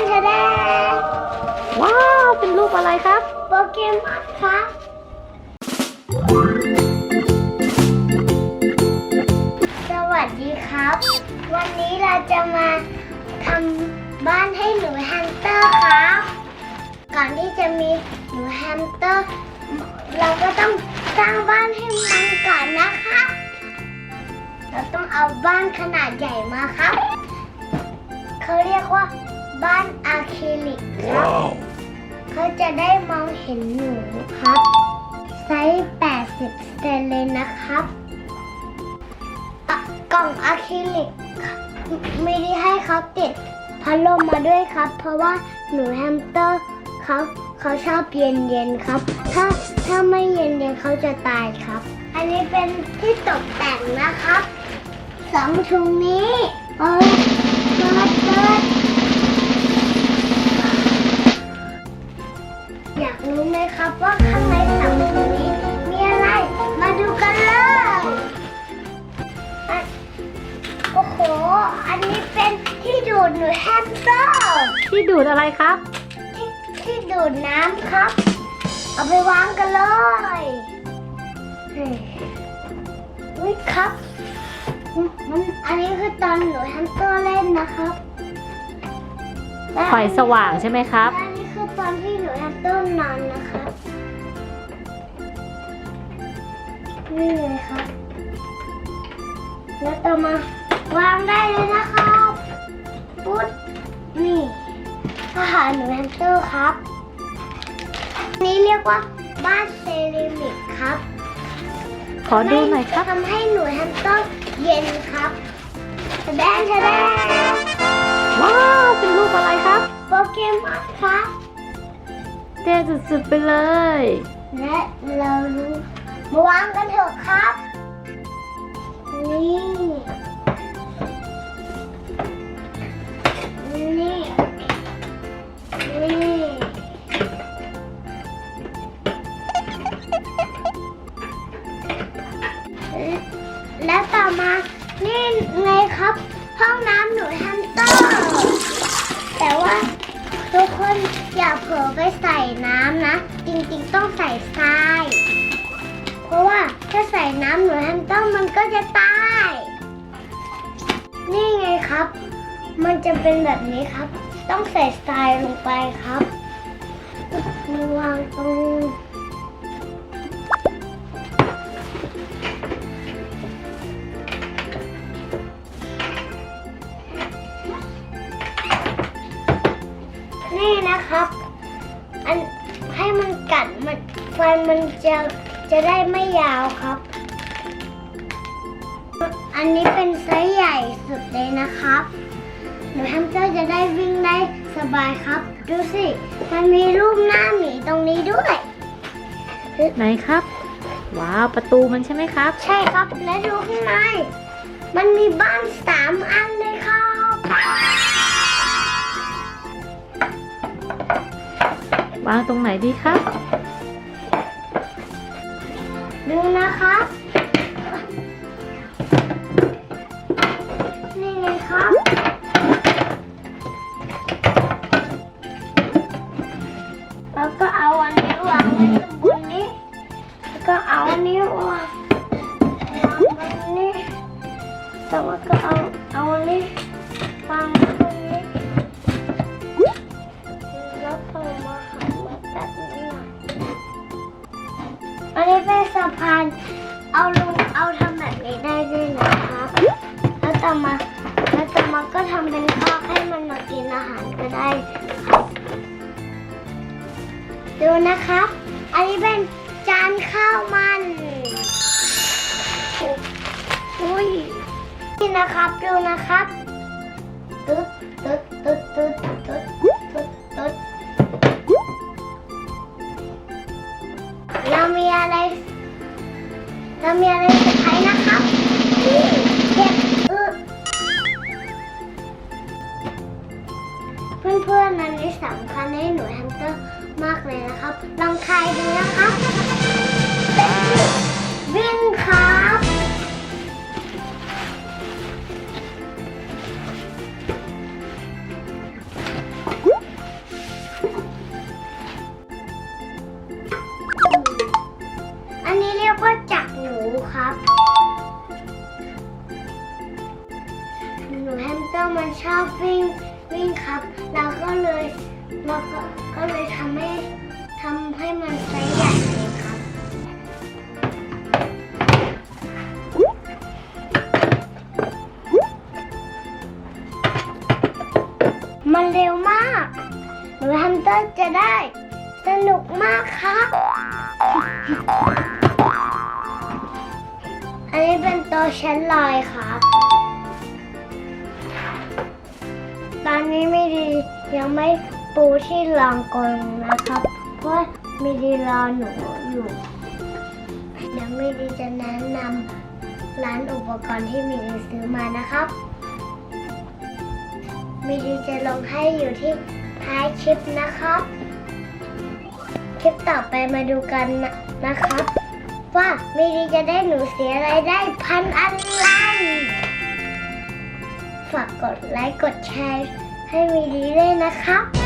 นทะแดนว้าว เป็นรูปอะไรครับ โปเกมอนครับสวัสดีครับ วันนี้เราจะมาทำบ้านให้หนูแฮมสเตอร์ครับ ก่อนที่จะมีหนูแฮมสเตอร์ เราก็ต้องสร้างบ้านให้มันก่อนนะครับเราต้องเอาบ้านขนาดใหญ่มาครับ เขาเรียกว่า บ้านอะคริลิกครับ เขาจะได้มองเห็นหนูครับไซส์ 80 เซนเลยนะครับอะกล่องอะคริลิกไม่ได้ให้เขาติดพัดลมมาด้วยครับ เพราะว่าหนูแฮมสเตอร์เขาเขาชอบเย็นเย็นๆครับ ถ้าถ้าไม่เย็นเย็นๆเขาจะตายครับ อันนี้เป็นที่ตกแต่งนะครับสองถุงนี้เปิดเปิดเปิดอ อ้โหอันนี้เป็นที่ดูดหนูแฮมสเตอร์ที่ดูดอะไรครับ ที่ที่ดูดน้ำครับ เอาไปวางกันเลยเฮ้ยอุ๊ยครับ มันอันนี้คือตอนหนูแฮมสเตอร์เล่นนะครับและไฟสว่างใช่ไหมครับและอันนี้คือตอนที่หนูแฮมสเตอร์นอนนะครับนี่เลยครับ แล้วต่อมา วางได้เลยนะครับปุ๊ดนี่อาหารหนูแฮมสเตอร์ครับอันนี้เรียกว่าบ้านเซรามิกครับขอดูหน่อยครับทำให้หนูแฮมสเตอร์เย็นครับแสดงแสดงว้าวเป็นรูปอะไรครับโปเกมอนครับเท่สุดๆไปเลย และเรารู้มาวางกันเถอะครับ นี่นี่ และต่อมานี่ไงครับ ห้องน้ำหนูแฮมสเตอร์แต่ว่าทุกคนอย่าเผลอไปใส่น้ำนะ จริงๆต้องใส่ทราย เพราะว่าถ้าใส่น้ำหนูแฮมสเตอร์มันก็จะตาย นี่ไงครับ มันจะเป็นแบบนี้ครับ ต้องใส่ทรายลงไปครับวางตรง นี่นะครับ อันให้มันกัดมันฟันมันจะจะได้ไม่ยาวครับ อันนี้เป็นไซส์ใหญ่สุดเลยนะครับหนูแฮมสเตอร์จะได้วิ่งได้สบายครับ ดูสิ มันมีรูปหน้าหมีตรงนี้ด้วย ไหนครับ ว้าวประตูมันใช่ไหมครับ ใช่ครับและดูข้างใน มันมีบ้านสามอันเลยครับ วางตรงไหนดีครับดูนะครับนี่ไงครับแล้วก็เอาอันนี้วางไว้บนนี้ แล้วก็เอาอันนี้วางวางบนนี้แล้วก็เอาเอาอันนี้วาง เอาลงเอาทำแบบนี้ได้ด้วยนะครับ แล้วต่อมาแล้วต่อมาก็ทำเป็นคอกให้มันมากินอาหารก็ได้ ดูนะครับ อันนี้เป็นจานข้าวมันอุ้ยนี่นะครับดูนะครับตึ๊ดตึ๊ดตึ๊ดตึ๊ดตึ๊ดตึ๊ดตึ๊ดเรามีอะไร เรามีอะไรเซอร์ไพรส์นะครับนี่เก็บอึเพื่อนๆมันนี้สำคัญให้หนูแฮมสเตอร์มากเลยนะครับ ลองทายดูนะครับ มันชอบวิ่งวิ่งครับ เราก็เลยเราก็ก็เลยทำให้ทำให้มันไซส์ใหญ่เลยครับ มันเร็วมากหนูทำเต้นจะได้ สนุกมากครับ อันนี้เป็นตัวชั้นลอยครับ ตอนนี้ไม่ดียังไม่ปูที่รองกลนะครับ เพราะไม่ดีรอหนูอยู่เดี๋ยวไม่ดีจะแนะนำร้านอุปกรณ์ที่มีดีซื้อมานะครับมีดีจะลงให้อยู่ที่ท้ายคลิปนะครับ คลิปต่อไปมาดูกันนะนะครับ ว่ามีดีจะได้หนูเสียรายได้พันอะไร ฝากกดไลค์กดแชร์ให้มีดีด้วยนะครับ